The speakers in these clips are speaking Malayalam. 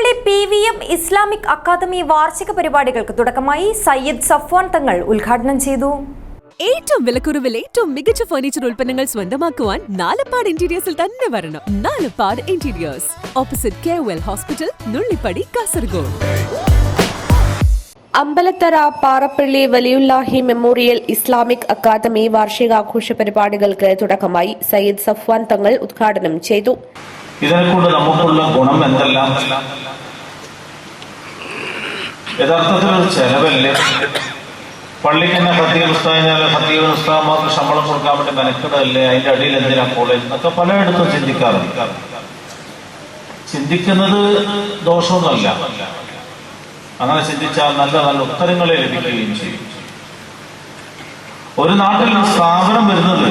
Parappally P V M Islamic Academy വാർഷിക പരിപാടികൾക്ക് തുടക്കമായി സയ്യിദ് സഫ്വാൻ തങ്ങൾ ഉദ്ഘാടനം ചെയ്തു. ഏറ്റവും വിലക്കുറവിൽ ഏറ്റവും മികച്ച ഫർണിച്ചർ ഉൽപ്പന്നങ്ങൾ സ്വന്തമാക്കുവാൻ നാലപ്പാട് ഇന്റീരിയേഴ്സിൽ തന്നെ വരണം. Nalappad interiors opposite K well hospital Nullippady Kasaragod. Ambalathara Parappally Valiyullahi memorial Islamic academy വാർഷികാഘോഷ പരിപാടികൾക്ക് തുടക്കമായി സയ്യിദ് സഫ്വാൻ തങ്ങൾ ഉദ്ഘാടനം ചെയ്തു. ഇതിനെക്കൊണ്ട് നമുക്കുള്ള ഗുണം എന്തെല്ലാം? യഥാർത്ഥത്തിൽ ഒരു ചെലവല്ലേ? പള്ളിക്ക് തന്നെ സത്യ പുസ്തകം സത്യ പുസ്തകന്മാർക്ക് ശമ്പളം കൊടുക്കാൻ വേണ്ടി മെനക്കെടല്ലേ അതിന്റെ അടിയിൽ എന്തിനാ കോളേജ്? എന്നൊക്കെ പലയിടത്തും ചിന്തിക്കാറുണ്ട്. ചിന്തിക്കുന്നത് ദോഷമൊന്നുമല്ല. അങ്ങനെ ചിന്തിച്ചാൽ നല്ല നല്ല ഉത്തരങ്ങളെ ലഭിക്കുകയും ചെയ്യും. ഒരു നാട്ടിൽ സ്ഥാപനം വരുന്നത്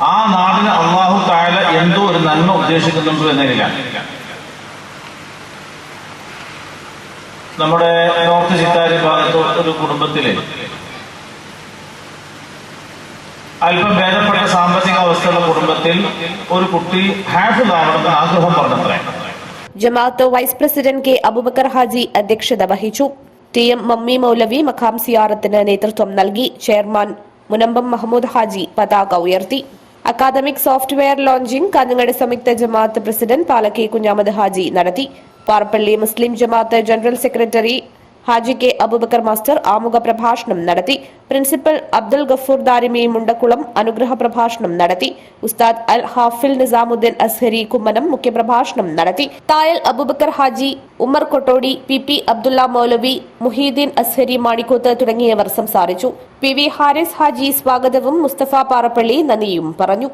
ആ നാടിന് അള്ളാഹു താഴെ എന്തോ ഒരു നന്മ ഉദ്ദേശിക്കുന്നുണ്ടോ എന്നതിലാണ് നമ്മുടെ നോർത്ത് ചിത്താരി ഭാഗത്ത് ഒരു കുടുംബത്തിലെ അല്പം ഭേദപ്പെട്ട സാമ്പത്തിക അവസ്ഥയുള്ള കുടുംബത്തിൽ ഒരു കുട്ടി ഹാഫ് ആവണമെന്ന് ആഗ്രഹം പറഞ്ഞത്രേ. ജമാഅത്ത് vice president K Abubakar Haji അധ്യക്ഷത വഹിച്ചു. ടി എം മമ്മി മൗലവി മഖാം സിയാറത്തിന് നേതൃത്വം നൽകി. ചെയർമാൻ മുനമ്പം മഹമ്മൂദ് ഹാജി പതാക ഉയർത്തി. അക്കാദമിക് സോഫ്റ്റ്വെയർ ലോഞ്ചിംഗ് കാഞ്ഞങ്ങാട് സംയുക്ത ജമാഅത്ത് പ്രസിഡന്റ് പാലക്കെ കുഞ്ഞാമത് ഹാജി നടത്തി. പാറപ്പള്ളി മുസ്ലിം ജമാഅത്ത് general secretary Haji K Abubakar Master ആമുഖ പ്രഭാഷണം നടത്തി. പ്രിൻസിപ്പൽ അബ്ദുൽ ഗഫൂർ ദാരിമി മുണ്ടക്കുളം അനുഗ്രഹ പ്രഭാഷണം നടത്തി. ഉസ്താദ് അൽ ഹാഫിൽ നിസാമുദ്ദീൻ അസ്ഹരി കുമ്മനം മുഖ്യപ്രഭാഷണം നടത്തി. തായൽ അബുബക്കർ ഹാജി ഉമ്മർ കൊട്ടോടി പി പി അബ്ദുള്ള മൗലവി മുഹീദ്ദീൻ അസ്ഹരി മാണിക്കോത്ത് തുടങ്ങിയവർ സംസാരിച്ചു. പി വി ഹാരിസ് ഹാജി സ്വാഗതവും മുസ്തഫ പാറപ്പള്ളി നന്ദിയും പറഞ്ഞു.